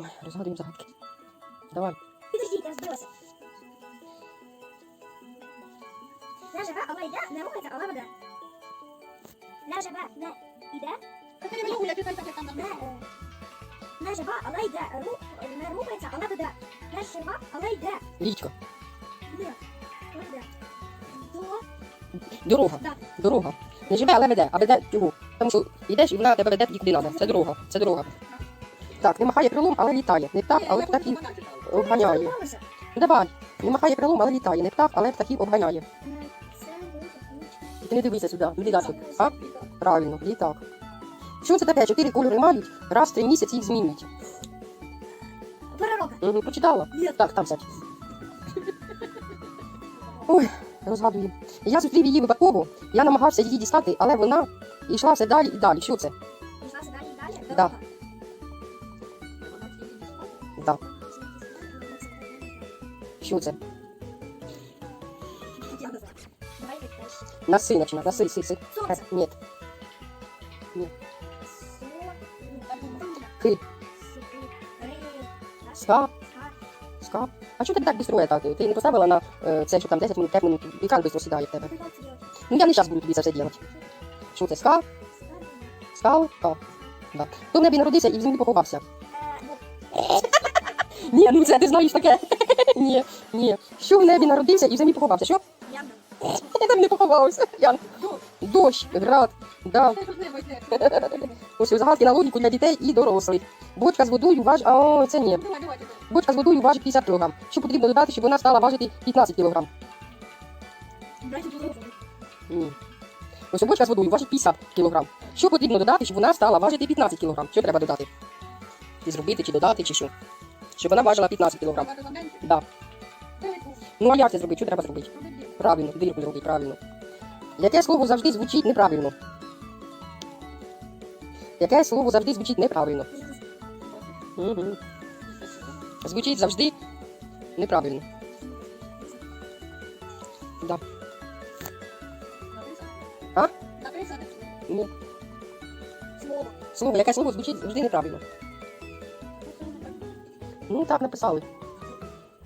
Ой, розгадуємо загадки. Давай. Підождіть, я збилася. Не живе, але йде, не рухається, але веде. Не живе, не йде. Не, не жива, але йде. Рух, не рухається, але веде. Не жива, але йде. Річка. Ні. Веде. До. Дорога. Да. Дорога. Не живе, але веде. А веде чого? Тому що йдеш і вона тебе веде тоді, куди треба. Це дорога. Це дорога. Так, не махає крилом, але літає. Не птах, але птахів обганяє. Давай. Не махає крилом, але літає. Не птах, але птахів обганяє. Ти не дивися сюди. Іди далі. А? Правильно, літак. Що це таке? Чотири кольори мають, раз в три місяці їх змінюють. Перерока. Угу, прочитала? Ні. Так, там сядь. Ой, розгадую. Я зустрів її випадково, я намагався її дістати, але вона йшла все далі і далі. Що це? Пішла далі і далі. Да. Що це? Я не знаю. Давай теж. На си починає, на си, си, си. Е, Сонце. Ні, Со- Ки. Ри. ска, ска. А чого ти так бістро так? Ти не поставила на е, це, що там 10 минут, 5 минут, екран бистро сідає в тебе. Ну я не зараз буду тобі це все робити. Що це? Ска, скал, ка. Да. Хто в небі народився і в землі поховався? Ні, ну це ти знаєш таке. Ні, ні. Що в небі народився і в землі поховався? Що? Я там не поховався. Ян. Дощ, град, да. Ось загадки на логіку для дітей і дорослих. Бочка з водою важить. А, це ні. Бочка з водою важить 50 кг. Що потрібно додати, щоб вона стала важити 15 кг? Ні. Ось бочка з водою важить 50 кг. Що потрібно додати, щоб вона стала важити 15 кг? Що треба додати? Чи зробити, чи додати, чи що? Щоб вона важила 15 кг. Да. Ну а як це зробити? Що треба зробити? Правильно, дирку зробити, правильно. Яке слово завжди звучить неправильно? Яке слово завжди звучить неправильно? Угу. Звучить завжди неправильно. Да. А? Ні. Слово. Слово, яке слово звучить завжди неправильно. Ну так написали.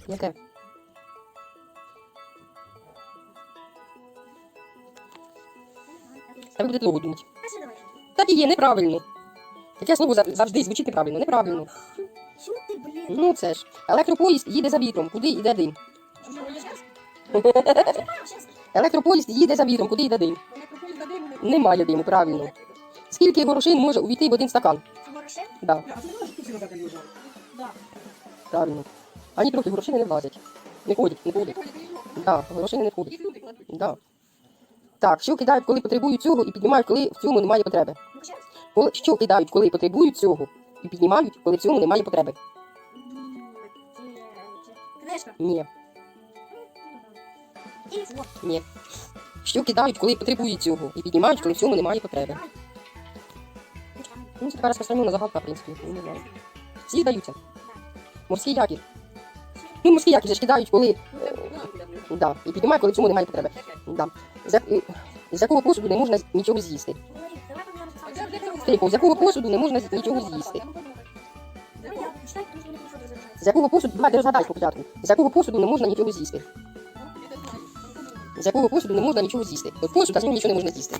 Яке? Треба буде довго думати. Так і є, неправильно. Яке слово завжди звучить неправильно? Неправильно. Ну це ж. Електропоїзд їде за вітром. Куди йде дим? Електропоїзд їде за вітром. Куди йде дим? Немає диму, правильно. Скільки горошин може увійти в один стакан? Горошин? Да, правильно. Ані трохи горошини не влазять. Не ходять, не ходять. Да, горошини не входять. Да. Так, що кидають, коли потребують цього, і піднімають, коли в цьому немає потреби. Коли, що кидають, коли потребують цього, і піднімають, коли в цьому немає потреби. Книжка. Ні, ні. Що кидають, коли потребують цього, і піднімають, коли в цьому немає потреби. Ну, це така розпространена загадка, в принципі. Всі здаються. Морський якір. Ну, морський якір же ж кидають, коли. е, Да, і піднімають, коли цьому немає потреби. Да. З, е, з якого посуду не можна нічого з'їсти? Тихо, з якого посуду не можна нічого з'їсти? З якого посуду, давай ти розгадай спочатку. З якого посуду не можна нічого з'їсти? З якого посуду не можна нічого з'їсти? От посуд, а з нього нічого не можна з'їсти.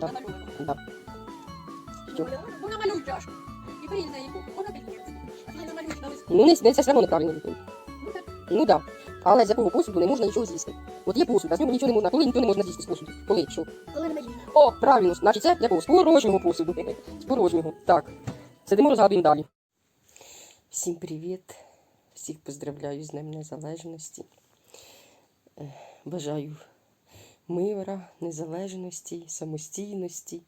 Да. Да. Що? Ну, не, не це все одно неправильно. Ну так. Да. Але з якого посуду не можна нічого з'їсти? От є посуд, а з нього нічого не можна. Коли нічого не можна з'їсти з посуду? Коли? Що? Коли не. О, правильно, значить це якого? З порожнього посуду. З порожнього. Так. Сидимо, розгадуємо далі. Всім привіт. Всіх поздравляю з Днем Незалежності. Бажаю мира, незалежності, самостійності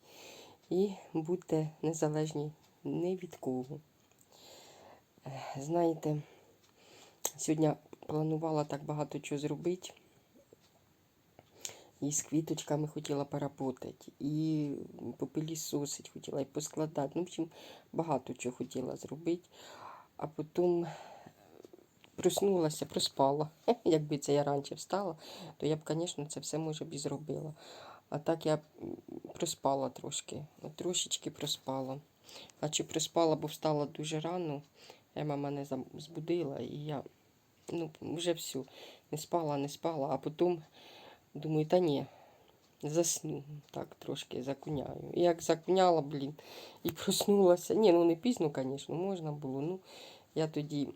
і будьте незалежні ні від кого. Знаєте, сьогодні планувала так багато чого зробити. І з квіточками хотіла поработати, і попилісосить хотіла, і поскладати. Ну, в общем, багато чого хотіла зробити. А потім проснулася, проспала. Якби це я раніше встала, то я б, звісно, це все може б і зробила. А так я проспала трошки, от трошечки проспала. А чи приспала, бо встала дуже рано. Ема мене збудила, і я ну, вже все, не спала, не спала, а потім думаю, та ні, засну, так трошки закуняю. І як закуняла, блін, і проснулася. Ні, ну не пізно, звісно, можна було. Ну, я тоді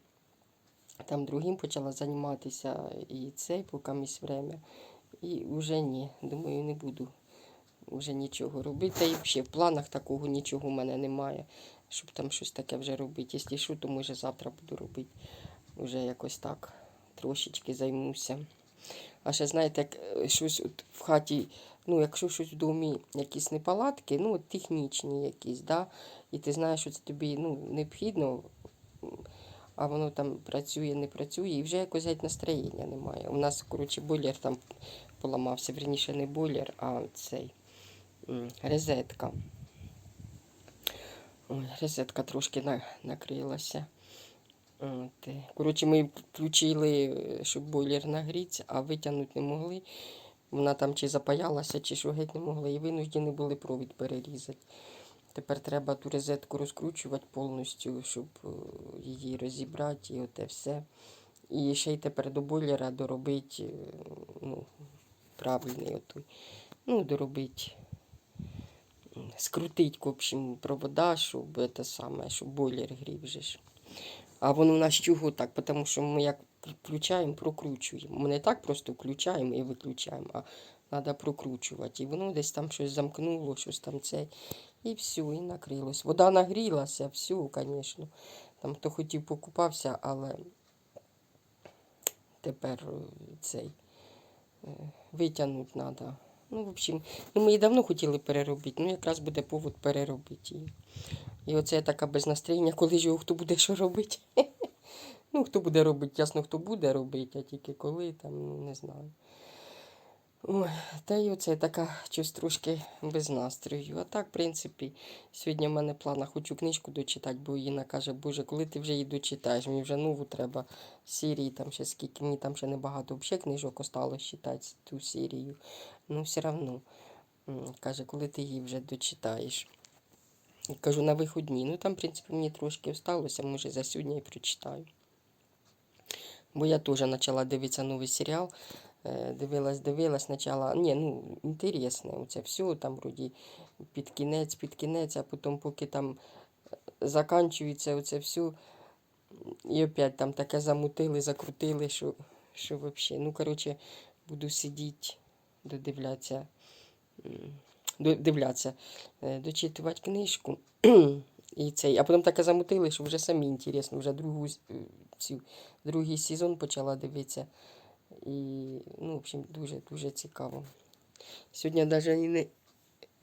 там другим почала займатися і цей, поки місь время. І вже ні, думаю, не буду вже нічого робити. І взагалі в планах такого нічого в мене немає, щоб там щось таке вже робити. Якщо що, то може завтра буду робити. Вже якось так трошечки займуся. А ще, знаєте, як е, щось от в хаті, ну, якщо щось в домі, якісь неполадки, ну, от технічні якісь, да, і ти знаєш, що це тобі ну, необхідно, а воно там працює, не працює, і вже якось геть настроєння немає. У нас, коротше, бойлер там поламався, верніше не бойлер, а цей розетка. Ой, розетка трошки на, накрилася. От. е, Коротше, ми включили, е, щоб бойлер нагріться, а витягнути не могли. Вона там чи запаялася, чи що геть не могли, і винуждені були провід перерізати. Тепер треба ту розетку розкручувати повністю, щоб е, її розібрати і оте все. І ще й тепер до бойлера доробити ну, правильний отой. Ну, доробити, скрутить, в общем, провода, щоб це саме, щоб бойлер грів же ж. А воно у нас чого так, тому що ми як включаємо, прокручуємо. Ми не так просто включаємо і виключаємо, а треба прокручувати. І воно десь там щось замкнуло, щось там це. І все, і накрилось. Вода нагрілася, все, звісно. Там хто хотів покупався, але тепер е, цей е, витягнути треба. Ну, в общем, ну, ми її давно хотіли переробити, ну якраз буде повод переробити її. І оце я така без настроєння, коли ж його хто буде що робити. Ну, хто буде робити, ясно, хто буде робити, а тільки коли, там, ну, не знаю. Ой, та й оце така щось трошки без настрою. А так, в принципі, сьогодні в мене плана хочу книжку дочитати, бо Інна каже, Боже, коли ти вже її дочитаєш, мені вже нову треба серії, там ще скільки, мені там ще небагато взагалі книжок осталось читати ту серію. Ну, все одно. Каже, коли ти її вже дочитаєш. Кажу, на виходні. Ну там, в принципі, мені трошки осталося, може за сьогодні і прочитаю. Бо я теж почала дивитися новий серіал. Е, Дивилась, дивилась спочатку. Ні, ну, інтересне. Оце все там вроді під кінець, під кінець, а потім, поки там е, заканчується оце все. І опять там таке замутили, закрутили, що, що взагалі. Ну, коротше, буду сидіти, додивлятися, додивлятися, е, дочитувати книжку. І цей, а потім таке замутили, що вже самі інтересно, вже другу, цю, другий сезон почала дивитися. І, ну, в общем, дуже-дуже цікаво. Сьогодні навіть не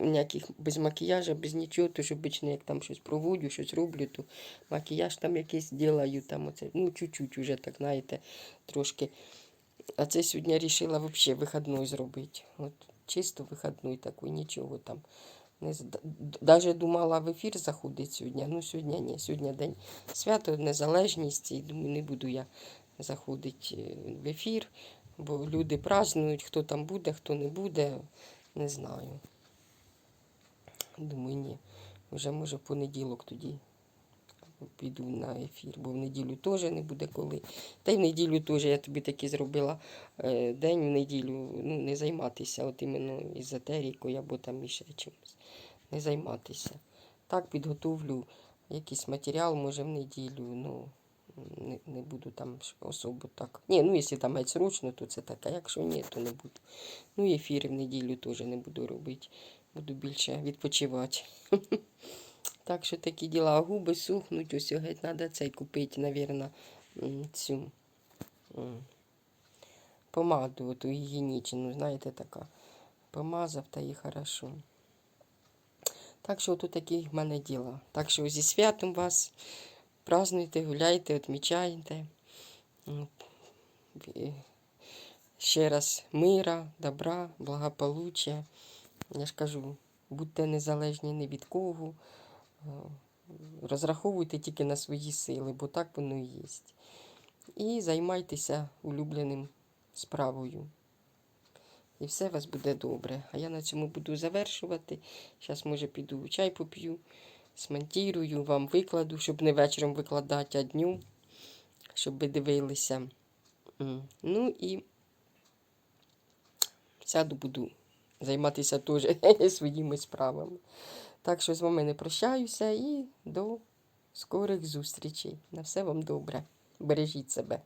ніяких без макіяжу, без нічого, то ж обично, як там щось проводжу, щось роблю, то макіяж там якийсь ділаю, там оце, ну, чуть-чуть уже, так, знаєте, трошки. А це сьогодні вирішила взагалі вихідний зробити. От чисто вихідний такий, нічого там. Не, даже думала в ефір заходити сьогодні. Ну, сьогодні ні. Сьогодні день свято, незалежність, і думаю, не буду я заходити е, в ефір, бо люди празднують, хто там буде, хто не буде, не знаю. Думаю, ні. Вже може в понеділок тоді піду на ефір, бо в неділю теж не буде коли. Та й в неділю теж я тобі таки зробила е, день в неділю, ну, не займатися от іменно езотерикою або там іще чимось. Не займатися. Так підготовлю якийсь матеріал, може, в неділю, ну, не, не буду там особо так. Ні, ну якщо там геть срочно, то це таке. Якщо ні, то не буду. Ну і ефіри в неділю теж не буду робити. Буду більше відпочивати. Так що такі діла, губи сухнуть, ось геть треба цей купити, навірно, цю помаду, оту гігієнічну, знаєте, така. Помазав та і хорошо. Так що тут такі в мене діла. Так що зі святом вас празднуйте, гуляйте, відмічайте. Ще раз мира, добра, благополуччя. Я ж кажу, будьте незалежні ні від кого. Е, Розраховуйте тільки на свої сили, бо так воно і є. І займайтеся улюбленим справою. І все у вас буде добре. А я на цьому буду завершувати. Зараз, може, піду чай поп'ю смонтірую, вам викладу, щоб не вечором викладати, а дню, щоб ви дивилися. Ну і сяду буду займатися теж своїми справами. Так що з вами не прощаюся і до скорих зустрічей. На все вам добре. Бережіть себе.